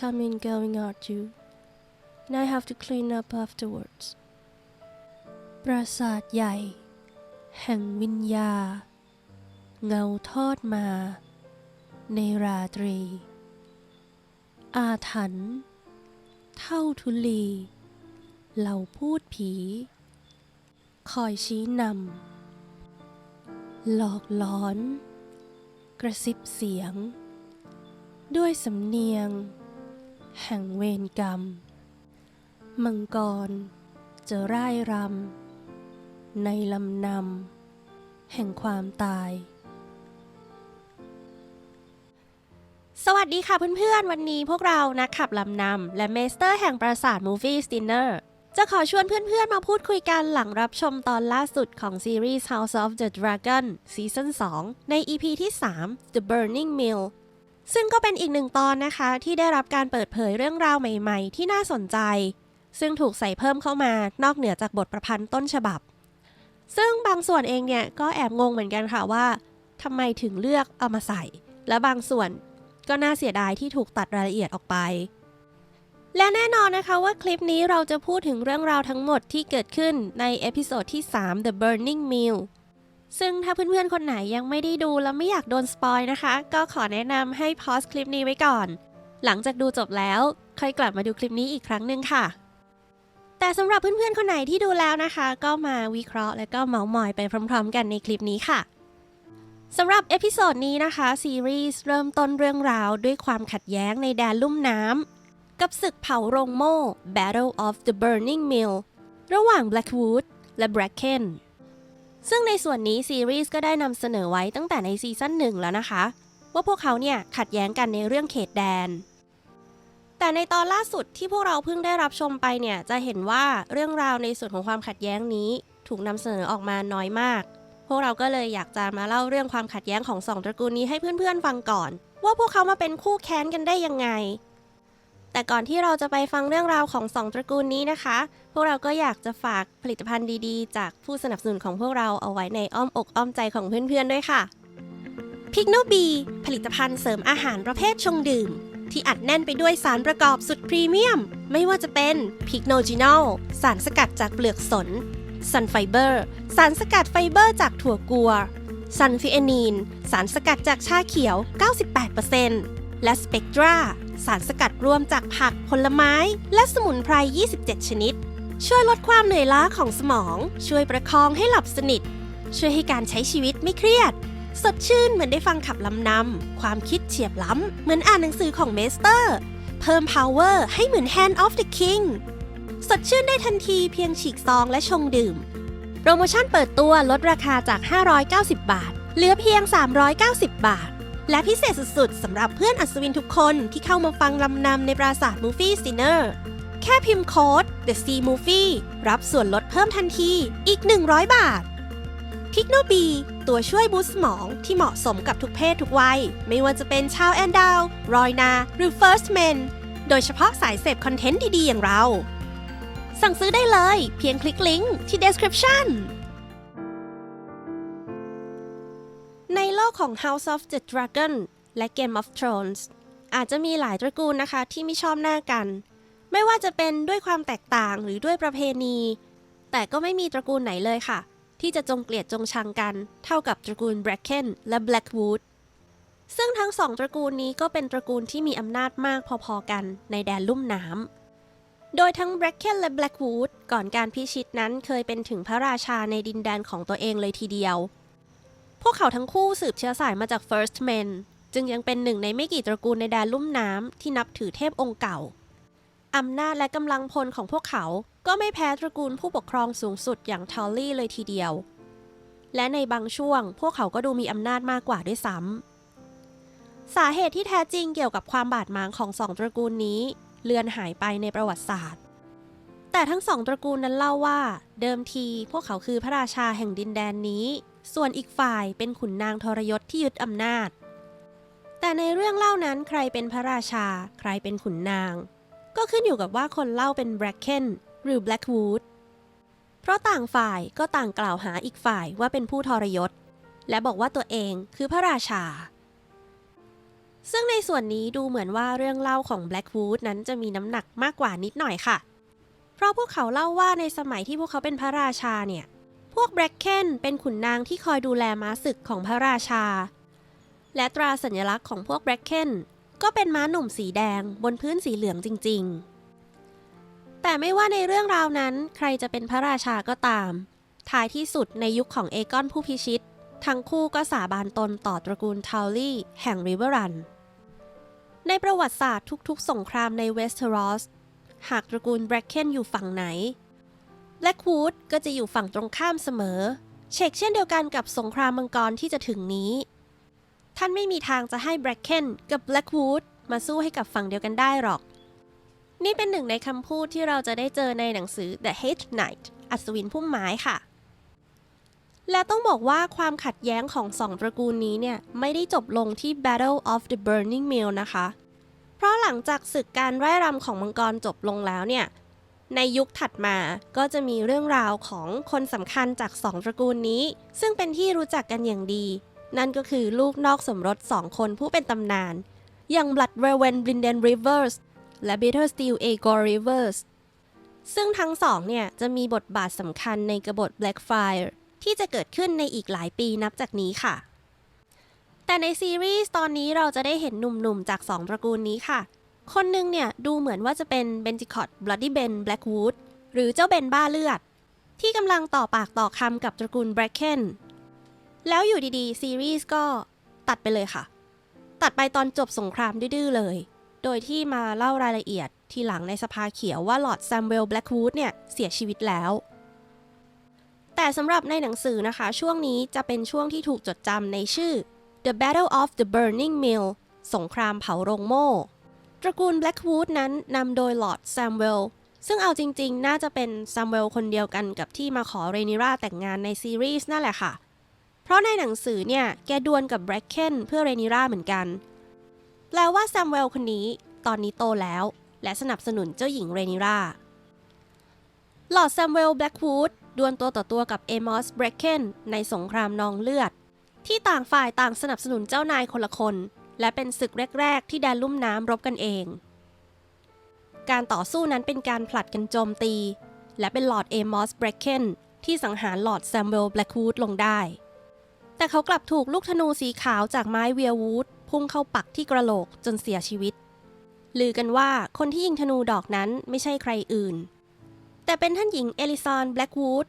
coming going at you and I have to clean up afterwards ปราสาทใหญ่ แห่งวิญญา เงาทอดมา ในราตรี อาถรรพ์เท่าทุลี เหล่าพูดผี คอยชี้นำ หลอกหลอน กระซิบเสียง ด้วยสำเนียง แห่งเวรกรรม มังกร จะร่ายรำ ในลำนำ แห่งความตาย สวัสดีค่ะเพื่อนๆ วันนี้พวกเรานักขับลำนำ และเมสเตอร์แห่งปราสาท Movie Dinner จะขอชวนเพื่อนๆ มาพูดคุยกันหลังรับชมตอนล่าสุดของซีรีส์ House of the Dragon ซีซั่น2ใน EP ที่ 3 The Burning Mill ซึ่งก็เป็นอีกหนึ่งตอนนะคะที่ได้รับการเปิดเผยเรื่องราวใหม่ๆ ที่น่าสนใจ ซึ่งถูกใส่เพิ่มเข้ามานอกเหนือจากบทประพันธ์ต้นฉบับ ซึ่งบางส่วนเองเนี่ยก็แอบงงเหมือนกันค่ะว่าทำไมถึงเลือกเอามาใส่ และบางส่วนก็น่าเสียดายที่ถูกตัดรายละเอียดออกไป และแน่นอนนะคะว่าคลิปนี้เราจะพูดถึงเรื่องราวทั้งหมดที่เกิดขึ้นในเอพิโซดที่ 3 The Burning Mill ซึ่งถ้าเพื่อนๆ คนไหนยังไม่ได้ดูแล้วไม่อยากโดนสปอยนะคะ ก็ขอแนะนำให้พอสคลิปนี้ไว้ก่อน หลังจากดูจบแล้วค่อยกลับมาดูคลิปนี้อีกครั้งหนึ่งค่ะ แต่สำหรับเพื่อนๆ คนไหนที่ดูแล้วนะคะ ก็มาวิเคราะห์และก็เมาส์มอยไปพร้อม ๆ กันในคลิปนี้ค่ะสำหรับเอพิโซดนี้นะคะซีรีส์เริ่มต้นเรื่องราวด้วยความขัดแย้งในแดนลุ่มน้ำกับศึกเผาโรงโม่ Battle of the Burning Mill ระหว่าง Blackwood และ Bracken ซึ่งในส่วนนี้ซีรีส์ก็ได้นำเสนอไว้ตั้งแต่ในซีซั่นหนึ่งแล้วนะคะ ว่าพวกเขาเนี่ยขัดแย้งกันในเรื่องเขตแดน แต่ในตอนล่าสุดที่พวกเราเพิ่งได้รับชมไปเนี่ยจะเห็นว่าเรื่องราวในส่วนของความขัดแย้งนี้ ถูกนำเสนอออกมาน้อยมาก พวกเราก็เลยอยากจะมาเล่าเรื่องความขัดแย้งของสองตระกูลนี้ให้เพื่อนๆฟังก่อน ว่าพวกเขามาเป็นคู่แค้นกันได้ยังไง แต่ก่อนที่เราจะไปฟังเรื่องราวของสองตระกูลนี้นะคะ พวกเราก็อยากจะฝากผลิตภัณฑ์ดีๆ จากผู้สนับสนุนของพวกเราเอาไว้ในอ้อมอกอ้อมใจของเพื่อนๆด้วยค่ะพิกโนบีผลิตภัณฑ์เสริมอาหารประเภทชงดื่ม ที่อัดแน่นไปด้วยสารประกอบสุดพรีเมียม ไม่ว่าจะเป็นพิกโนจินอลสารสกัดจากเปลือกสนซันไฟเบอร์ สารสกัดไฟเบอร์จากถั่วกัวซันฟิเอนีน สารสกัดจากชาเขียว 98%และสเปกตรา สารสกัดรวมจากผักผลไม้ และสมุนไพร 27 ชนิด ช่วยลดความเหนื่อยล้าของสมอง ช่วยประคองให้หลับสนิท ช่วยให้การใช้ชีวิตไม่เครียด สดชื่นเหมือนได้ฟังขับลำนำ ความคิดเฉียบล้ำ เหมือนอ่านหนังสือของเมสเตอร์ เพิ่ม power ให้เหมือน hand of the king สดชื่นได้ทันทีเพียงฉีกซองและชงดื่ม โปรโมชั่นเปิดตัวลดราคาจาก 590 บาท เหลือเพียง 390 บาท และพิเศษสุดๆสำหรับเพื่อนอัศวินทุกคนที่เข้ามาฟังลำนำในปราสาท Movie Dinner แค่พิมพ์โค้ด The Sea Movie รับส่วนลดเพิ่มทันทีอีก 100 บาทพิกโนบีตัวช่วยบูสสมองที่เหมาะสมกับทุกเพศทุกวัย ไม่ว่าจะเป็นชาวแอนดาว รอยนา หรือ First Men โดยเฉพาะสายเสพคอนเทนต์ดี ๆ อย่างเรา สั่งซื้อได้เลยเพียงคลิกลิงก์ที่ description ของ House of the Dragon และ Game of Thrones อาจจะมีหลายตระกูลนะคะที่ไม่ชอบหน้ากัน ไม่ว่าจะเป็นด้วยความแตกต่างหรือด้วยประเพณี แต่ก็ไม่มีตระกูลไหนเลยค่ะ ที่จะจงเกลียดจงชังกัน เท่ากับตระกูล Bracken และ Blackwood ซึ่งทั้งสองตระกูลนี้ก็เป็นตระกูลที่มีอำนาจมากพอๆกันในแดนลุ่มน้ำ โดยทั้ง Bracken และ Blackwood ก่อนการพิชิตนั้นเคยเป็นถึงพระราชาในดินแดนของตัวเองเลยทีเดียว พวกเขาทั้งคู่สืบเชื้อสายมาจาก First Men จึงยังเป็นหนึ่งในไม่กี่ตระกูลในแดนลุ่มน้ำที่นับถือเทพองค์เก่า อำนาจและกำลังพลของพวกเขาก็ไม่แพ้ตระกูลผู้ปกครองสูงสุดอย่างทอลลี่เลยทีเดียว และในบางช่วง พวกเขาก็ดูมีอำนาจมากกว่าด้วยซ้ำ สาเหตุที่แท้จริงเกี่ยวกับความบาดหมางของสองตระกูลนี้เลือนหายไปในประวัติศาสตร์ แต่ทั้งสองตระกูลนั้นเล่าว่า เดิมทีพวกเขาคือพระราชาแห่งดินแดนนี้ ส่วนอีกฝ่ายเป็นขุนนางทรยศที่ยึดอำนาจ แต่ในเรื่องเล่านั้นใครเป็นพระราชา ใครเป็นขุนนาง ก็ขึ้นอยู่กับว่าคนเล่าเป็น Bracken หรือ Blackwood เพราะต่างฝ่ายก็ต่างกล่าวหาอีกฝ่ายว่าเป็นผู้ทรยศ และบอกว่าตัวเองคือพระราชา ซึ่งในส่วนนี้ดูเหมือนว่าเรื่องเล่าของ Blackwood นั้นจะมีน้ำหนักมากกว่านิดหน่อยค่ะ เพราะพวกเขาเล่าว่าในสมัยที่พวกเขาเป็นพระราชาเนี่ย วกแบล็กเคนเป็นขุนนางที่คอยดูแลม้าศึกของพระราชา และตราสัญลักษณ์ของพวกแบล็กเคนก็เป็นม้าหนุ่มสีแดงบนพื้นสีเหลืองจริง ๆ แต่ไม่ว่าในเรื่องราวนั้นใครจะเป็นพระราชาก็ตาม ท้ายที่สุดในยุคของเอกอนผู้พิชิต ทั้งคู่ก็สาบานตนต่อตระกูลทาวลี่แห่งริเวอรัน ในประวัติศาสตร์ทุกๆ สงครามในเวสเทอรอสหากตระกูลแบล็กเคนอยู่ฝั่งไหน แบล็กวูดก็จะอยู่ฝั่งตรงข้ามเสมอ เชกเช่นเดียวกันกับสงครามมังกรที่จะถึงนี้ ท่านไม่มีทางจะให้แบล็กเคนกับแบล็กวูดมาสู้ให้กับฝั่งเดียวกันได้หรอก นี่เป็นหนึ่งในคำพูดที่เราจะได้เจอในหนังสือ The Hate Knight อัศวินพุ่มไม้ค่ะ และต้องบอกว่าความขัดแย้งของสองตระกูลนี้เนี่ย ไม่ได้จบลงที่ Battle of the Burning Mill นะคะ เพราะหลังจากศึกการไร่รำของมังกรจบลงแล้วเนี่ย ในยุคถัดมาก็จะมีเรื่องราวของคนสำคัญจากสองตระกูลนี้ ซึ่งเป็นที่รู้จักกันอย่างดี นั่นก็คือลูกนอกสมรสสองคนผู้เป็นตำนาน อย่าง Blood r a v e n Blinden Rivers และ Bittersteel Aegor Rivers ซึ่งทั้งสองเนี่ยจะมีบทบาทสำคัญในกบฏ Blackfire ที่จะเกิดขึ้นในอีกหลายปีนับจากนี้ค่ะ แต่ในซีรีส์ตอนนี้เราจะได้เห็นหนุ่มๆจากสองตระกูลนี้ค่ะ คนหนึ่งเนี่ยดูเหมือนว่าจะเป็นเบนจิคอตบลัดดี้เบนแบล็กวูดหรือเจ้าเบนบ้าเลือด ที่กำลังต่อปากต่อคำกับตระกูลแบล็กเคนแล้วอยู่ดีๆ ซีรีส์ก็ตัดไปเลยค่ะ ตัดไปตอนจบสงครามดื้อเลย โดยที่มาเล่ารายละเอียดทีหลังในสภาเขียวว่าลอร์ดแซมเวลแบล็กวูดเนี่ยเสียชีวิตแล้ว แต่สำหรับในหนังสือนะคะ ช่วงนี้จะเป็นช่วงที่ถูกจดจำในชื่อ The Battle of the Burning Mill สงครามเผาโรงโม่ ตระกูล Blackwood นั้นนำโดยลอร์ดแซมเวลซึ่งเอาจริงๆ น่าจะเป็นแซมเวลคนเดียวกันกับที่มาขอเรนิราแต่งงานในซีรีส์นั่นแหละค่ะ เพราะในหนังสือเนี่ย แกดวลกับแบล็กเคนเพื่อเรนิราเหมือนกัน แปลว่าแซมเวลคนนี้ตอนนี้โตแล้ว และสนับสนุนเจ้าหญิงเรนิราหลอดแซมเวลแบล็กวูดดวลตัวต่อตัวกับเอมอสแบล็กเคนในสงครามนองเลือด ที่ต่างฝ่ายต่างสนับสนุนเจ้านายคนละคน และเป็นศึกแรก ๆ ที่แดนลุ่มน้ำรบกันเอง การต่อสู้นั้นเป็นการผลัดกันโจมตี และเป็นลอร์ดเอมอสแบล็กเคนที่สังหารลอร์ดแซมเวลแบล็กวูดลงได้ แต่เขากลับถูกลูกธนูสีขาวจากไม้เวียวูดพุ่งเข้าปักที่กระโหลกจนเสียชีวิต ลือกันว่าคนที่ยิงธนูดอกนั้นไม่ใช่ใครอื่น แต่เป็นท่านหญิงเอลิซอนแบล็กวูด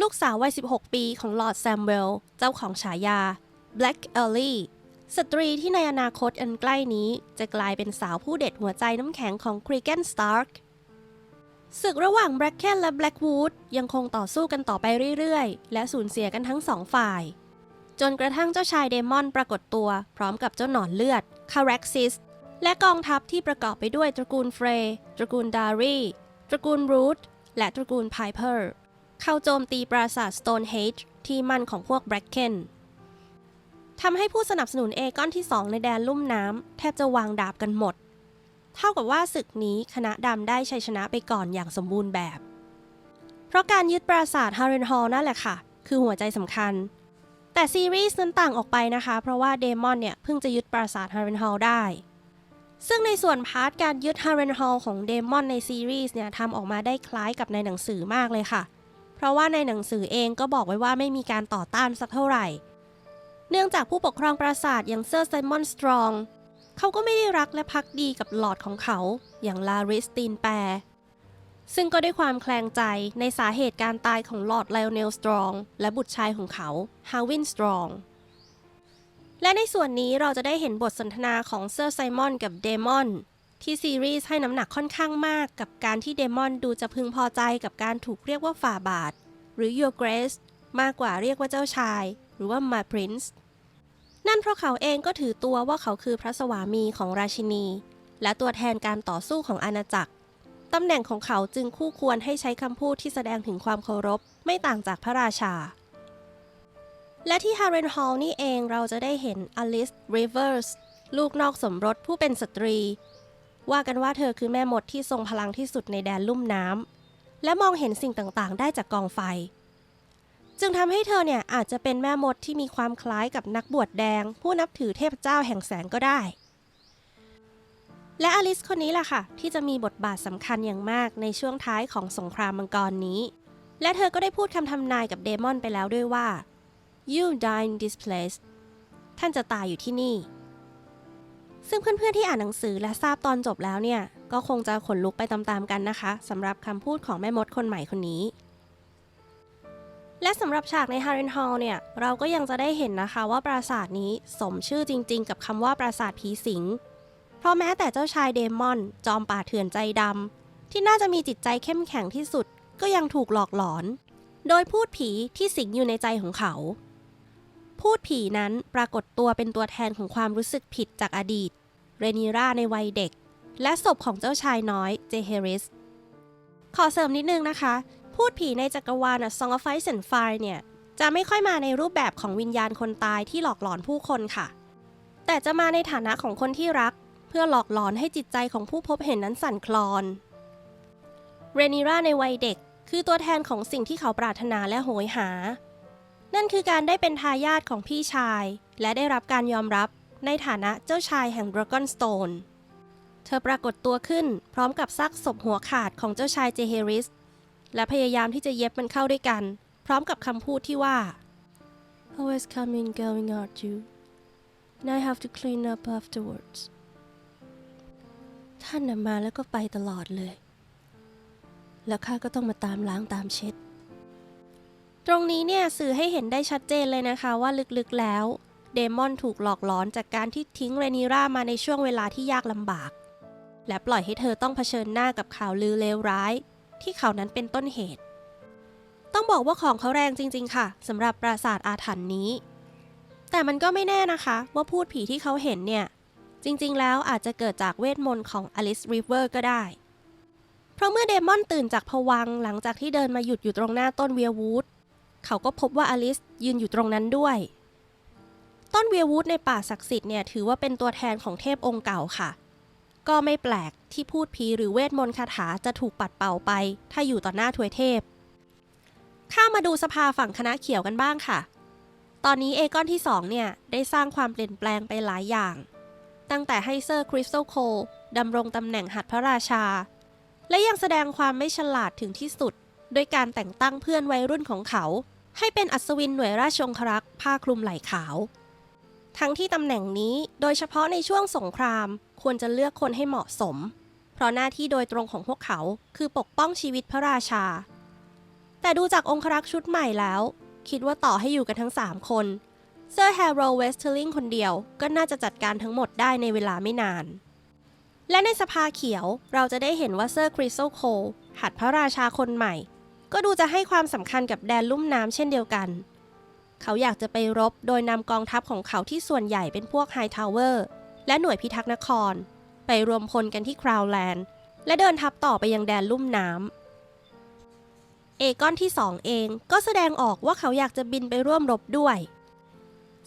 ลูกสาววัย 16 ปีของลอร์ดแซมเวลเจ้าของฉายา Black Ellie สตรีที่ในอนาคตอันใกล้นี้จะกลายเป็นสาวผู้เด็ดหัวใจน้ำแข็งของครีเกนสตาร์กศึกระหว่างแบล็กเคนและแบล็กวูดยังคงต่อสู้กันต่อไปเรื่อยๆ และสูญเสียกันทั้งสองฝ่าย จนกระทั่งเจ้าชายเดมอนปรากฏตัวพร้อมกับเจ้าหนอนเลือดคาร็กซิสและกองทัพที่ประกอบไปด้วยตระกูลเฟรตระกูลดารีตระกูลรูทและตระกูลไพเพอร์เข้าโจมตีปราสาทสโตนเฮจที่มั่นของพวกแบล็กเคน ทำให้ผู้สนับสนุนเอก้อนที่ 2 ในแดนลุ่มน้ำแทบจะวางดาบกันหมด เท่ากับว่าศึกนี้คณะดำได้ชัยชนะไปก่อนอย่างสมบูรณ์แบบ เพราะการยึดปราสาทฮาร์เรนฮอลนั่นแหละค่ะ คือหัวใจสำคัญ แต่ซีรีส์นั้นต่างออกไปนะคะ เพราะว่าเดมอนเนี่ยเพิ่งจะยึดปราสาทฮาร์เรนฮอลได้ ซึ่งในส่วนพาร์ทการยึดฮาร์เรนฮอลของเดมอนในซีรีส์เนี่ยทำออกมาได้คล้ายกับในหนังสือมากเลยค่ะ เพราะว่าในหนังสือเองก็บอกไว้ว่าไม่มีการต่อต้านสักเท่าไหร่ เนื่องจากผู้ปกครองปราสาทอย่างเซอร์ไซมอนสตรอง เขาก็ไม่ได้รักและพักดีกับหลอดของเขาอย่างลาริสตีนแปร ซึ่งก็ด้วยความแคลงใจในสาเหตุการตายของลอร์ดไลโอเนลสตรองและบุตรชายของเขาฮาวินสตรอง และในส่วนนี้เราจะได้เห็นบทสนทนาของเซอร์ไซมอนกับเดมอนที่ซีรีส์ให้น้ำหนักค่อนข้างมากกับการที่เดมอนดูจะพึงพอใจกับการถูกเรียกว่าฝ่าบาท หรือ Your Grace มากกว่าเรียกว่าเจ้าชาย หรือว่า My Prince นั่นเพราะเขาเองก็ถือตัวว่าเขาคือพระสวามีของราชินี และตัวแทนการต่อสู้ของอาณาจักรตำแหน่งของเขาจึงคู่ควรให้ใช้คำพูดที่แสดงถึงความเคารพ ไม่ต่างจากพระราชา และที่ฮาร์เรนฮอลนี่เองเราจะได้เห็นอลิสริเวอร์สลูกนอกสมรสผู้เป็นสตรี ว่ากันว่าเธอคือแม่มดที่ทรงพลังที่สุดในแดนลุ่มน้ำและมองเห็นสิ่งต่างๆ ได้จากกองไฟ จึงทำให้เธอเนี่ยอาจจะเป็นแม่มดที่มีความคล้ายกับนักบวชแดง ผู้นับถือเทพเจ้าแห่งแสงก็ได้ และอลิสคนนี้แหละค่ะ ที่จะมีบทบาทสำคัญอย่างมากในช่วงท้ายของสงครามมังกรนี้ และเธอก็ได้พูดคำทำนายกับเดมอนไปแล้วด้วยว่า you die in this place ท่านจะตายอยู่ที่นี่ ซึ่งเพื่อนๆที่อ่านหนังสือและทราบตอนจบแล้วเนี่ย ก็คงจะขนลุกไปตามๆกันนะคะสำหรับคำพูดของแม่มดคนใหม่คนนี้ และสำหรับฉากในฮารินฮอลเนี่ย เราก็ยังจะได้เห็นนะคะว่าปราสาทนี้สมชื่อจริงๆ กับคำว่าปราสาทผีสิง เพราะแม้แต่เจ้าชายเดมอน จอมป่าเถื่อนใจดำที่น่าจะมีจิตใจเข้มแข็งที่สุด ก็ยังถูกหลอกหลอน โดยพูดผีที่สิงอยู่ในใจของเขา พูดผีนั้นปรากฏตัวเป็นตัวแทนของความรู้สึกผิดจากอดีต เรนีราในวัยเด็ก และศพของเจ้าชายน้อยเจเฮริสขอเสริมนิดนึงนะคะ พูดผีในจักรวาล A Song of Ice and Fire เนี่ย จะไม่ค่อยมาในรูปแบบของวิญญาณคนตายที่หลอกหลอนผู้คนค่ะ แต่จะมาในฐานะของคนที่รัก เพื่อหลอกหลอนให้จิตใจของผู้พบเห็นนั้นสั่นคลอนเรนิราในวัยเด็ก คือตัวแทนของสิ่งที่เขาปรารถนาและโหยหา นั่นคือการได้เป็นทายาทของพี่ชาย และได้รับการยอมรับในฐานะเจ้าชายแห่ง Dragonstone เธอปรากฏตัวขึ้นพร้อมกับซากศพหัวขาดของเจ้าชายเจเฮริส และพยายามที่จะเย็บมันเข้าด้วยกัน พร้อมกับคำพูดที่ว่า always coming going out you and I have to clean up afterwards ท่านนมาแล้วก็ไปตลอดเลย แล้วข้าก็ต้องมาตามล้างตามเช็ด ตรงนี้เนี่ยสื่อให้เห็นได้ชัดเจนเลยนะคะว่าลึกๆแล้ว เดมอนถูกหลอกหลอนจากการที่ทิ้งเรนิรามาในช่วงเวลาที่ยากลำบาก และปล่อยให้เธอต้องเผชิญหน้ากับข่าวลือเลวร้าย ที่เขานั้นเป็นต้นเหตุ ต้องบอกว่าของเขาแรงจริง ๆ ค่ะสำหรับปราสาทอาถรรพ์นี้ แต่มันก็ไม่แน่นะคะ ว่าพูดผีที่เขาเห็นเนี่ย จริงๆ แล้วอาจจะเกิดจากเวทมนต์ของอลิสริเวอร์ก็ได้ เพราะเมื่อเดมอนตื่นจากผวังหลังจากที่เดินมาหยุดอยู่ตรงหน้าต้นเวียวูดเขาก็พบว่าอลิสยืนอยู่ตรงนั้นด้วย ต้นเวียวูดในป่าศักดิ์สิทธิ์เนี่ยถือว่าเป็นตัวแทนของเทพองค์เก่าค่ะ ก็ไม่แปลกที่พูดผีหรือเวทมนต์คาถาจะถูกปัดเป่าไป ถ้าอยู่ต่อหน้าทวยเทพ ข้ามาดูสภาฝั่งคณะเขียวกันบ้างค่ะ ตอนนี้เอกอนที่สองเนี่ย ได้สร้างความเปลี่ยนแปลงไปหลายอย่าง ตั้งแต่ให้เซอร์คริสตัลโคดำรงตำแหน่งหัดพระราชา และยังแสดงความไม่ฉลาดถึงที่สุด โดยการแต่งตั้งเพื่อนวัยรุ่นของเขา ให้เป็นอัศวินหน่วยราชองครักษ์ผ้าคลุมไหล่ขาว ทั้งที่ตำแหน่งนี้โดยเฉพาะในช่วงสงครามควรจะเลือกคนให้เหมาะสม เพราะหน้าที่โดยตรงของพวกเขาคือปกป้องชีวิตพระราชา แต่ดูจากองครักษ์ชุดใหม่แล้ว คิดว่าต่อให้อยู่กันทั้ง 3 คนเซอร์แฮร์โรเวสเทอร์ลิงคนเดียวก็น่าจะจัดการทั้งหมดได้ในเวลาไม่นาน และในสภาเขียวเราจะได้เห็นว่าเซอร์คริสโซโคหัดพระราชาคนใหม่ ก็ดูจะให้ความสำคัญกับแดนลุ่มน้ำเช่นเดียวกัน เขาอยากจะไปรบโดยนำกองทัพของเขาที่ส่วนใหญ่เป็นพวกไฮทาวเวอร์และหน่วยพิทักษ์นคร ไปรวมพลกันที่คราวแลนด์ และเดินทัพต่อไปยังแดนลุ่มน้ำ เอกอนที่สองเองก็แสดงออกว่าเขาอยากจะบินไปร่วมรบด้วย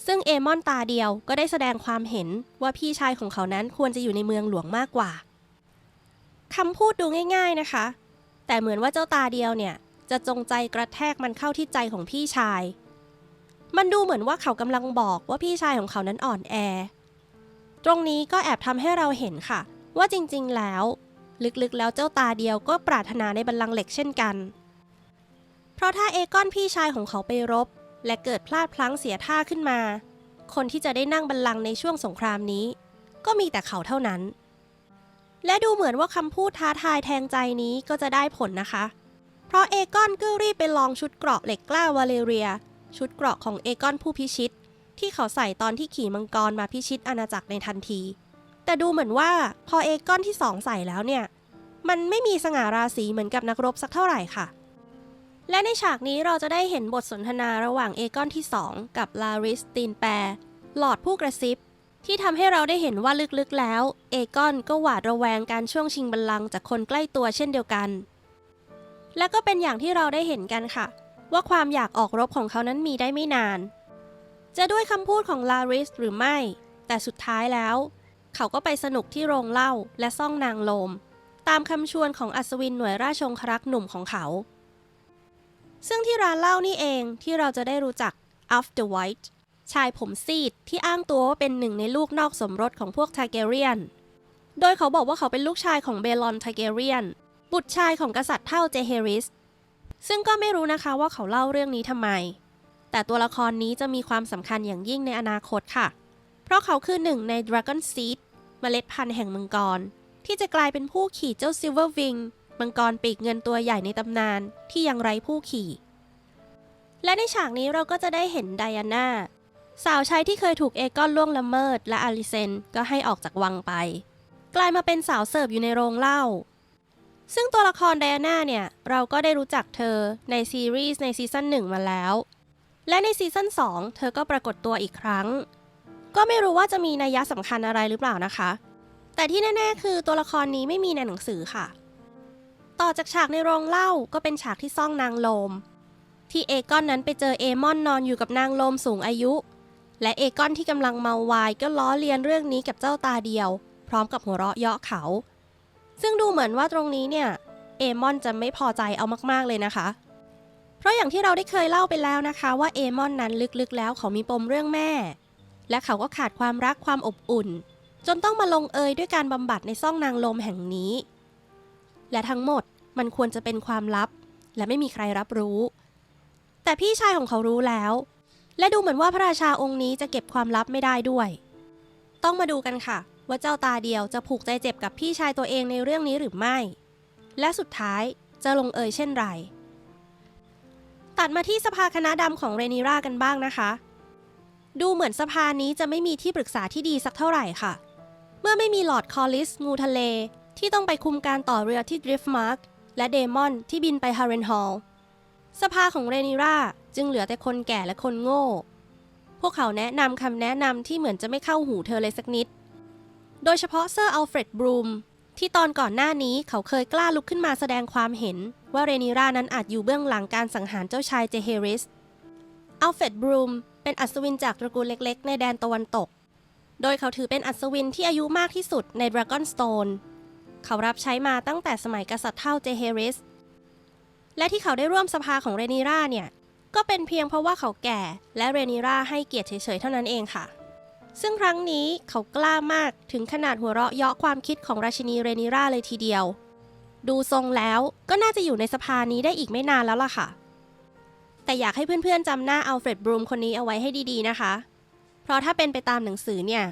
ซึ่งเอมอนตาเดียวก็ได้แสดงความเห็นว่าพี่ชายของเขานั้นควรจะอยู่ในเมืองหลวงมากกว่าคำพูดดูง่าย ๆนะคะ แต่เหมือนว่าเจ้าตาเดียวเนี่ยจะจงใจกระแทกมันเข้าที่ใจของพี่ชาย มันดูเหมือนว่าเขากำลังบอกว่าพี่ชายของเขานั้นอ่อนแอ ตรงนี้ก็แอบทำให้เราเห็นค่ะ ว่าจริงๆแล้ว ลึกๆแล้วเจ้าตาเดียวก็ปรารถนาในบัลลังก์เหล็กเช่นกัน เพราะถ้าเอกอนพี่ชายของเขาไปรบ และเกิดพลาดพลั้งเสียท่าขึ้นมา คนที่จะได้นั่งบัลลังก์ในช่วงสงครามนี้ ก็มีแต่เขาเท่านั้น และดูเหมือนว่าคำพูดท้าทายแทงใจนี้ก็จะได้ผลนะคะ เพราะเอกอนก็รีบไปลองชุดเกราะเหล็กกล้าวาเลเรีย ชุดเกราะของเอกอนผู้พิชิต ที่เขาใส่ตอนที่ขี่มังกรมาพิชิตอาณาจักรในทันที แต่ดูเหมือนว่าพอเอกอนที่สองใส่แล้วเนี่ย มันไม่มีสง่าราศีเหมือนกับนักรบสักเท่าไหร่ค่ะ และในฉากนี้เราจะได้เห็นบทสนทนาระหว่างเอกอนที่2กับลาริสตีนแปรหลอดผู้กระซิบที่ทำให้เราได้เห็นว่าลึกๆแล้ว เอกอนก็หวาดระแวงการช่วงชิงบัลลังก์จากคนใกล้ตัวเช่นเดียวกัน และก็เป็นอย่างที่เราได้เห็นกันค่ะ ว่าความอยากออกรบของเขานั้นมีได้ไม่นาน จะด้วยคำพูดของลาริสหรือไม่ แต่สุดท้ายแล้ว เขาก็ไปสนุกที่โรงเหล้าและซ่องนางโลม ตามคำชวนของอัศวินหน่วยราชองครักษ์หนุ่มของเขา ซึ่งที่ร้านเหล้านี่เองที่เราจะได้รู้จัก Alf the White ชายผมซีดที่อ้างตัวว่าเป็นหนึ่งในลูกนอกสมรสของพวกทาเกเรียน โดยเขาบอกว่าเขาเป็นลูกชายของเบลอนไทเกเรียน บุตรชายของกษัตริย์เท่าเจเฮริส ซึ่งก็ไม่รู้นะคะว่าเขาเล่าเรื่องนี้ทำไม แต่ตัวละครนี้จะมีความสำคัญอย่างยิ่งในอนาคตค่ะ เพราะเขาคือหนึ่งใน Dragon Seed เมล็ดพันธุ์แห่งมังกร ที่จะกลายเป็นผู้ขี่เจ้า Silver Wing มังกรปีกเงินตัวใหญ่ในตำนานที่ยังไร้ผู้ขี่ และในฉากนี้เราก็จะได้เห็นไดอาน่าสาวใช้ที่เคยถูกเอกอนล่วงละเมิด และอาริเซนก็ให้ออกจากวังไป กลายมาเป็นสาวเสิร์ฟอยู่ในโรงเหล้า ซึ่งตัวละครไดอาน่าเนี่ย เราก็ได้รู้จักเธอในซีรีส์ในซีซั่นหนึ่งมาแล้ว และในซีซั่น2 เธอก็ปรากฏตัวอีกครั้ง ก็ไม่รู้ว่าจะมีนัยยะสำคัญอะไรหรือเปล่านะคะ แต่ที่แน่ๆ คือตัวละครนี้ไม่มีในหนังสือค่ะ ต่อจากฉากในโรงเหล้าก็เป็นฉากที่ซ่องนางโลม ที่เอกอนนั้นไปเจอเอมอนนอนอยู่กับนางโลมสูงอายุ และเอกอนที่กำลังเมาวายก็ล้อเลียนเรื่องนี้กับเจ้าตาเดียว พร้อมกับหัวเราะเยาะเขา ซึ่งดูเหมือนว่าตรงนี้เนี่ยเอมอนจะไม่พอใจเอามากๆเลยนะคะ เพราะอย่างที่เราได้เคยเล่าไปแล้วนะคะว่าเอมอนนั้นลึกๆแล้วเขามีปมเรื่องแม่ และเขาก็ขาดความรักความอบอุ่น จนต้องมาลงเอยด้วยการบำบัดในซ่องนางลมแห่งนี้ และทั้งหมดมันควรจะเป็นความลับ และไม่มีใครรับรู้ แต่พี่ชายของเขารู้แล้ว และดูเหมือนว่าพระราชาองค์นี้จะเก็บความลับไม่ได้ด้วย ต้องมาดูกันค่ะ ว่าเจ้าตาเดียวจะผูกใจเจ็บกับพี่ชายตัวเองในเรื่องนี้หรือไม่ และสุดท้ายจะลงเอยเช่นไร ตัดมาที่สภาคณะดำของเรนิรากันบ้างนะคะ ดูเหมือนสภานี้จะไม่มีที่ปรึกษาที่ดีสักเท่าไหร่ค่ะ เมื่อไม่มีหลอดคอลลิส งูทะเล ที่ต้องไปคุมการต่อเรือที่ดริฟต์มาร์กและเดมอนที่บินไปฮาร์เรนฮอลสภาของเรนิราจึงเหลือแต่คนแก่และคนโง่ พวกเขาแนะนำคำแนะนำที่เหมือนจะไม่เข้าหูเธอเลยสักนิด โดยเฉพาะเซอร์อัลเฟรดบรูมที่ตอนก่อนหน้านี้เขาเคยกล้าลุกขึ้นมาแสดงความเห็น ว่าเรนิรานั้นอาจอยู่เบื้องหลังการสังหารเจ้าชายเจเฮริส อัลเฟรดบรูมเป็นอัศวินจากตระกูลเล็กๆ ในแดนตะวันตก โดยเขาถือเป็นอัศวินที่อายุมากที่สุดใน Dragonstone เขารับใช้มาตั้งแต่สมัยกษัตริย์เท่าเจเฮริส และที่เขาได้ร่วมสภาของเรนิราเนี่ย ก็เป็นเพียงเพราะว่าเขาแก่และเรนิราให้เกียรติเฉยๆเท่านั้นเองค่ะ ซึ่งครั้งนี้เขากล้ามากถึงขนาดหัวเราะเยาะความคิดของราชินีเรนิราเลยทีเดียว ดูทรงแล้วก็น่าจะอยู่ในสภานี้ได้อีกไม่นานแล้วล่ะค่ะ แต่อยากให้เพื่อนๆจำหน้าอัลเฟรดบรูมคนนี้เอาไว้ให้ดีๆนะคะ เพราะถ้าเป็นไปตามหนังสือเนี่ย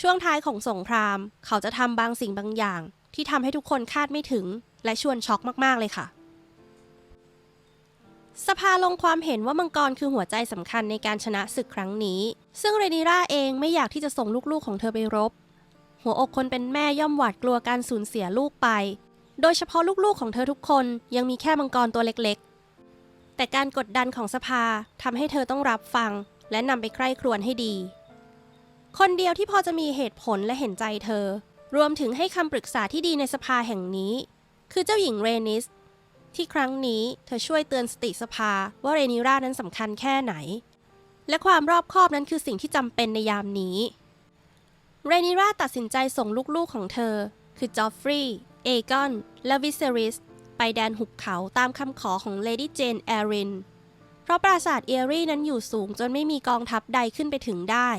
ช่วงท้ายของสงคราม เขาจะทำบางสิ่งบางอย่าง ที่ทำให้ทุกคนคาดไม่ถึงและชวนช็อกมากๆเลยค่ะ สภาลงความเห็นว่ามังกรคือหัวใจสำคัญในการชนะศึกครั้งนี้ ซึ่งเรนิราเองไม่อยากที่จะส่งลูกๆของเธอไปรบ หัวอกคนเป็นแม่ย่อมหวาดกลัวการสูญเสียลูกไป โดยเฉพาะลูกๆของเธอทุกคนยังมีแค่มังกรตัวเล็กๆ แต่การกดดันของสภาทำให้เธอต้องรับฟัง และนำไปใคร่ครวญให้ดี คนเดียวที่พอจะมีเหตุผลและเห็นใจเธอ รวมถึงให้คำปรึกษาที่ดีในสภาแห่งนี้ คือเจ้าหญิงเรนิส ที่ครั้งนี้เธอช่วยเตือนสติสภาว่าเรนิรานั้นสำคัญแค่ไหน และความรอบคอบนั้นคือสิ่งที่จำเป็นในยามนี้ เรนิราตัดสินใจส่งลูกๆของเธอ คือจอฟฟรีย์เอกอน และวิเซริส ไปแดนหุบเขาตามคำขอของเลดี้เจนแอริน เพราะปราสาทเอรีนั้นอยู่สูงจนไม่มีกองทัพใดขึ้นไปถึงได้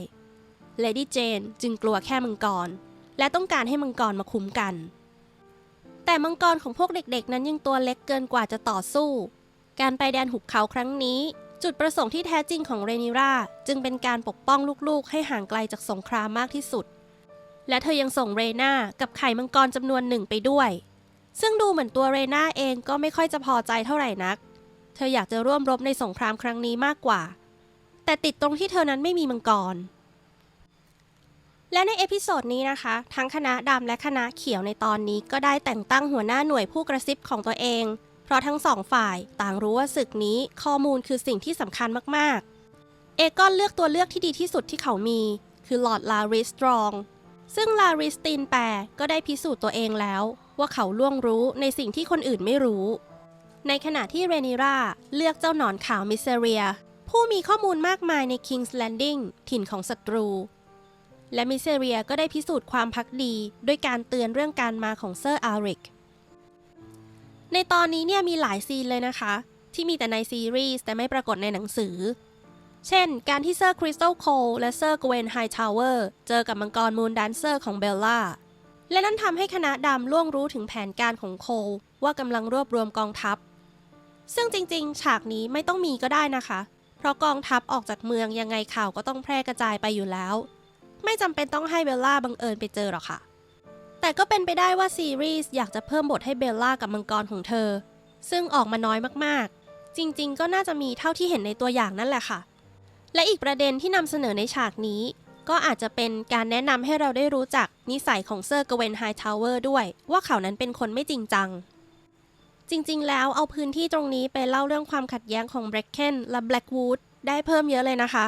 เลดี้เจนจึงกลัวแค่มังกร และต้องการให้มังกรมาคุ้มกัน แต่มังกรของพวกเด็กๆ นั้นยังตัวเล็กเกินกว่าจะต่อสู้ การไปแดนหุบเขาครั้งนี้ จุดประสงค์ที่แท้จริงของเรนิราจึงเป็นการปกป้องลูกๆ ให้ห่างไกลจากสงครามมากที่สุด และเธอยังส่งเรนากับไข่มังกรจำนวนหนึ่งไปด้วย ซึ่งดูเหมือนตัวเรนาเองก็ไม่ค่อยจะพอใจเท่าไหร่นัก เธออยากจะร่วมรบในสงครามครั้งนี้มากกว่า แต่ติดตรงที่เธอนั้นไม่มีมังกร และในเอพิโซดนี้นะคะ ทั้งคณะดำและคณะเขียวในตอนนี้ก็ได้แต่งตั้งหัวหน้าหน่วยผู้กระซิบของตัวเอง เพราะทั้งสองฝ่ายต่างรู้ว่าศึกนี้ข้อมูลคือสิ่งที่สำคัญมากๆ เอกอนเลือกตัวเลือกที่ดีที่สุดที่เขามี คือลอร์ดลาริสตรอง ซึ่งลาริสตินแปรก็ได้พิสูจน์ตัวเองแล้ว ว่าเขาล่วงรู้ในสิ่งที่คนอื่นไม่รู้ ในขณะที่เรนิราเลือกเจ้าหนอนขาวมิเซเรีย ผู้มีข้อมูลมากมายใน King's Landing ถิ่นของศัตรู และมิเซเรียก็ได้พิสูจน์ความพักดี ด้วยการเตือนเรื่องการมาของเซอร์อาริก ในตอนนี้เนี่ยมีหลายซีนเลยนะคะ ที่มีแต่ในซีรีส์แต่ไม่ปรากฏในหนังสือ เช่น การที่เซอร์คริสตัลโคลและเซอร์กเวนไฮทาวเวอร์เจอกับมังกรมูนแดนเซอร์ของเบลล่า และนั่นทำให้คณะดำล่วงรู้ถึงแผนการของโคลว่ากำลังรวบรวมกองทัพ ซึ่งจริงๆ ฉากนี้ไม่ต้องมีก็ได้นะคะ เพราะกองทัพออกจากเมืองยังไงข่าวก็ต้องแพร่กระจายไปอยู่แล้ว ไม่จำเป็นต้องให้เบลล่าบังเอิญไปเจอหรอกค่ะ แต่ก็เป็นไปได้ว่าซีรีส์อยากจะเพิ่มบทให้เบลล่ากับมังกรของเธอ ซึ่งออกมาน้อยมากๆ จริงๆ ก็น่าจะมีเท่าที่เห็นในตัวอย่างนั่นแหละค่ะ และอีกประเด็นที่นำเสนอในฉากนี้ ก็อาจจะเป็นการแนะนำให้เราได้รู้จักนิสัยของเซอร์กเวนไฮทาวเวอร์ด้วย ว่าเขานั้นเป็นคนไม่จริงจังจริงๆ แล้วเอาพื้นที่ตรงนี้ไปเล่าเรื่องความขัดแย้งของ b r a c k e n และ Blackwood ได้เพิ่มเยอะเลยนะคะ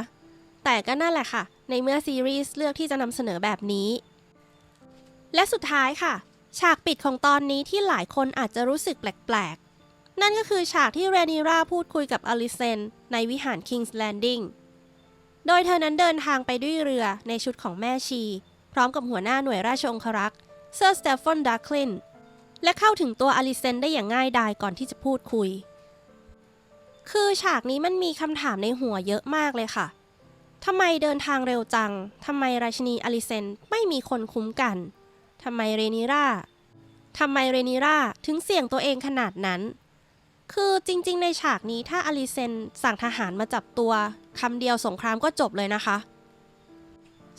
แต่ก็นั่นแหละค่ะ ในเมื่อซีรีส์เลือกที่จะนำเสนอแบบนี้ และสุดท้ายค่ะ ฉากปิดของตอนนี้ที่หลายคนอาจจะรู้สึกแปลกๆ นั่นก็คือฉากที่เรนิราพูดคุยกับอลิเซน ในวิหาร King's Landing โดยเธอนั้นเดินทางไปด้วยเรือในชุดของแม่ชี พร้อมกับหัวหน้าหน่วยราชองครักษ์เซอร์สเตฟอนดัคลินและเข้าถึงตัวอลิเซนได้อย่างง่ายดายก่อนที่จะพูดคุย คือฉากนี้มันมีคำถามในหัวเยอะมากเลยค่ะ ทำไมเดินทางเร็วจัง ทำไมราชินีอลิเซนไม่มีคนคุ้มกัน ทำไมเรนิราทำไมเรนิราถึงเสี่ยงตัวเองขนาดนั้น คือจริง ๆ ในฉากนี้ถ้าอลิเซนสั่งทหารมาจับตัวคำเดียวสงครามก็จบเลยนะคะ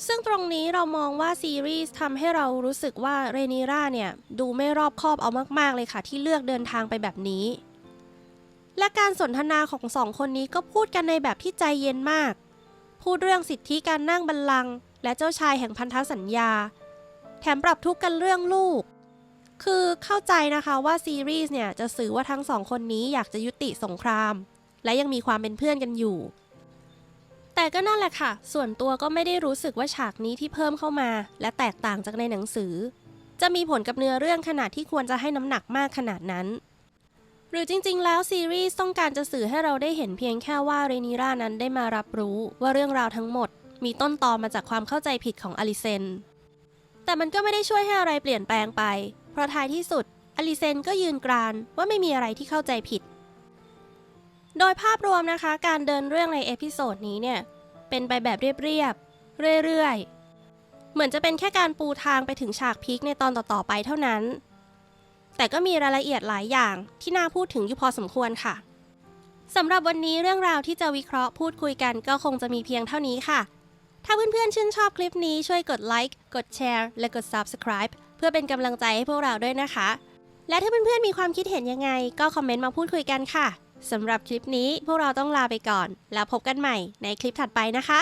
ซึ่งตรงนี้เรามองว่าซีรีส์ทำให้เรารู้สึกว่าเรนิราเนี่ยดูไม่รอบคอบเอามาก ๆ เลยค่ะ ที่เลือกเดินทางไปแบบนี้ และการสนทนาของสองคนนี้ก็พูดกันในแบบที่ใจเย็นมาก พูดเรื่องสิทธิการนั่งบัลลังก์และเจ้าชายแห่งพันธสัญญา แถมปรับทุกข์กันเรื่องลูก คือเข้าใจนะคะว่าซีรีส์เนี่ยจะสื่อว่าทั้งสองคนนี้อยากจะยุติสงคราม และยังมีความเป็นเพื่อนกันอยู่ แต่ก็นั่นแหละค่ะ ส่วนตัวก็ไม่ได้รู้สึกว่าฉากนี้ที่เพิ่มเข้ามา และแตกต่างจากในหนังสือ จะมีผลกับเนื้อเรื่องขนาดที่ควรจะให้น้ำหนักมากขนาดนั้น หรือจริงๆ แล้วซีรีส์ต้องการจะสื่อให้เราได้เห็นเพียงแค่ว่าเรนิรานั้นได้มารับรู้ว่าเรื่องราวทั้งหมด มีต้นตอมาจากความเข้าใจผิดของอลิเซน แต่มันก็ไม่ได้ช่วยให้อะไรเปลี่ยนแปลงไป เพราะท้ายที่สุดอลิเซนก็ยืนกรานว่าไม่มีอะไรที่เข้าใจผิด โดยภาพรวมนะคะการเดินเรื่องในเอพิโซดนี้เนี่ยเป็นไปแบบเรียบๆเรื่อยๆ เหมือนจะเป็นแค่การปูทางไปถึงฉากพีคในตอนต่อๆไปเท่านั้น แต่ก็มีรายละเอียดหลายอย่างที่น่าพูดถึงอยู่พอสมควรค่ะสำหรับวันนี้เรื่องราวที่จะวิเคราะห์พูดคุยกันก็คงจะมีเพียงเท่านี้ค่ะ ถ้าเพื่อนๆชื่นชอบคลิปนี้ช่วยกดไลค์กดแชร์และกด Subscribe เพื่อเป็นกำลังใจให้พวกเราด้วยนะคะ และถ้าเพื่อนๆมีความคิดเห็นยังไง ก็คอมเมนต์มาพูดคุยกันค่ะสำหรับคลิปนี้พวกเราต้องลาไปก่อน แล้วพบกันใหม่ในคลิปถัดไปนะคะ